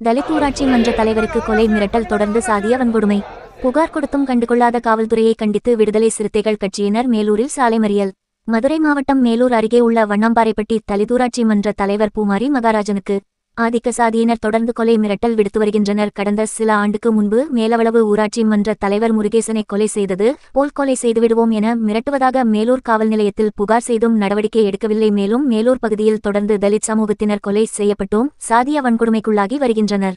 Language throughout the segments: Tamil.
தலித் ஊராட்சி மன்ற தலைவருக்கு கொலை மிரட்டல் தொடர்ந்து சாதிய வன்கொடுமை. புகார் கொடுத்தும் கண்டுகொள்ளாத காவல்துறையை கண்டித்து விடுதலை சிறுத்தைகள் கட்சியினர் மேலூரில் சாலை மறியல். மதுரை மாவட்டம் மேலூர் அருகே உள்ள வண்ணாம்பாறைப்பட்டி தலிதூராட்சி மன்ற தலைவர் பூமாரி மகாராஜனுக்கு ஆதிக்க சாதியினர் தொடர்ந்து கொலை மிரட்டல் விடுத்து வருகின்றனர். கடந்த சில ஆண்டுக்கு முன்பு மேலவளவு ஊராட்சி மன்ற தலைவர் முருகேசனை கொலை செய்தது போல் கொலை செய்துவிடுவோம் என மிரட்டுவதாக மேலூர் காவல் நிலையத்தில் புகார் செய்தும் நடவடிக்கை எடுக்கவில்லை. மேலும் மேலூர் பகுதியில் தொடர்ந்து தலித் சமூகத்தினர் கொலை செய்யப்பட்டும் சாதிய வன்கொடுமைக்குள்ளாகி வருகின்றனர்.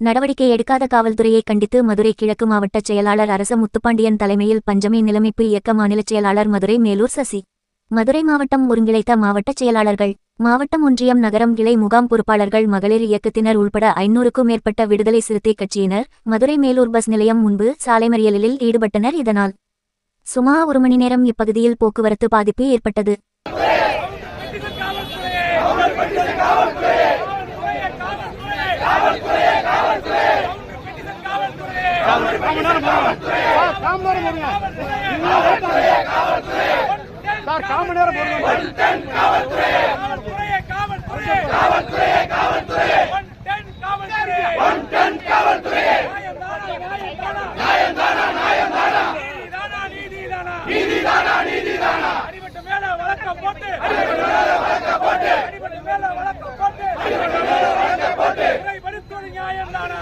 நடவடிக்கை எடுக்காத காவல்துறையை கண்டித்து மதுரை கிழக்கு மாவட்ட செயலாளர் அரச முத்துப்பாண்டியன் தலைமையில் பஞ்சமி நிலைமைப்பு இயக்க மாநில செயலாளர் மதுரை மேலூர் சசி. மதுரை மாவட்டம் ஒருங்கிணைத்த மாவட்ட செயலாளர்கள் மாவட்டம் ஒன்றியம் நகரம் கிளை முகாம் பொறுப்பாளர்கள் மகளிர் இயக்கத்தினர் உள்பட ஐநூறுக்கும் மேற்பட்ட விடுதலை சிறுத்தை கட்சியினர் மதுரை மேலூர் பஸ் நிலையம் முன்பு சாலை மறியலில் ஈடுபட்டனர் இதனால் சுமார் ஒரு மணி நேரம் இப்பகுதியில் போக்குவரத்து பாதிப்பு ஏற்பட்டது காமநேரம் போடுங்க சார் காமநேரம் போடுங்க அடிபட்ட மேல வழக்கம் போட்டு அடிபட்ட மேல வழக்கம் போட்டு சிறைப்படுத்துவது நியாயம் தானா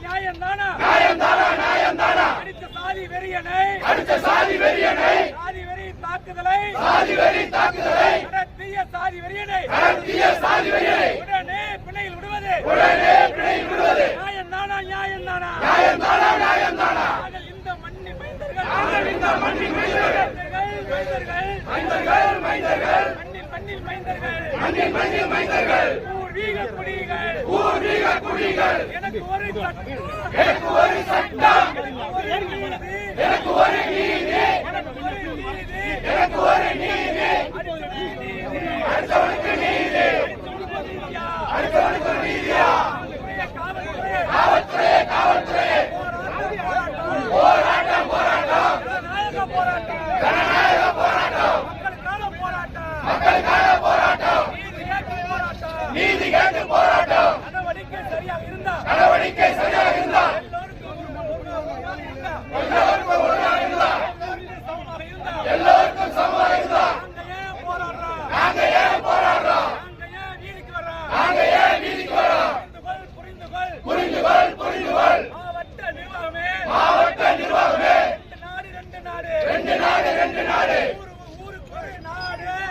நியாயம் தானா நியாயம் தானா அடித்த சாதி வெறியனை. அடித்த சாதி வெறியனை. சாதி வெறி தாக்குதலை. சாதி வெறி தாக்குதலை. நடத்திய சாதி வெறியனை. நடத்திய சாதி வெறியனை. உடனே பிணையில் விடுவது. உடனே பிணையில் விடுவது. நியாயம் தானா நியாயம் தானா? நியாயம் தானா நியாயம் தானா? நாங்கள் இந்த மண்ணின் மைந்தர்கள். நாங்கள் இந்த மண்ணின் மைந்தர்கள். மைந்தர்கள் மைந்தர்கள். மைந்தர்கள் மண்ணின் மண்ணில் மைந்தர்கள். மண்ணில் மைந்தர்கள். பூர்வீக குடிகள். பூர்வீக குடிகள். எனக்கு ஒரு சட்டம் எனக்கு ஒரு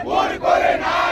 ভুল করে না।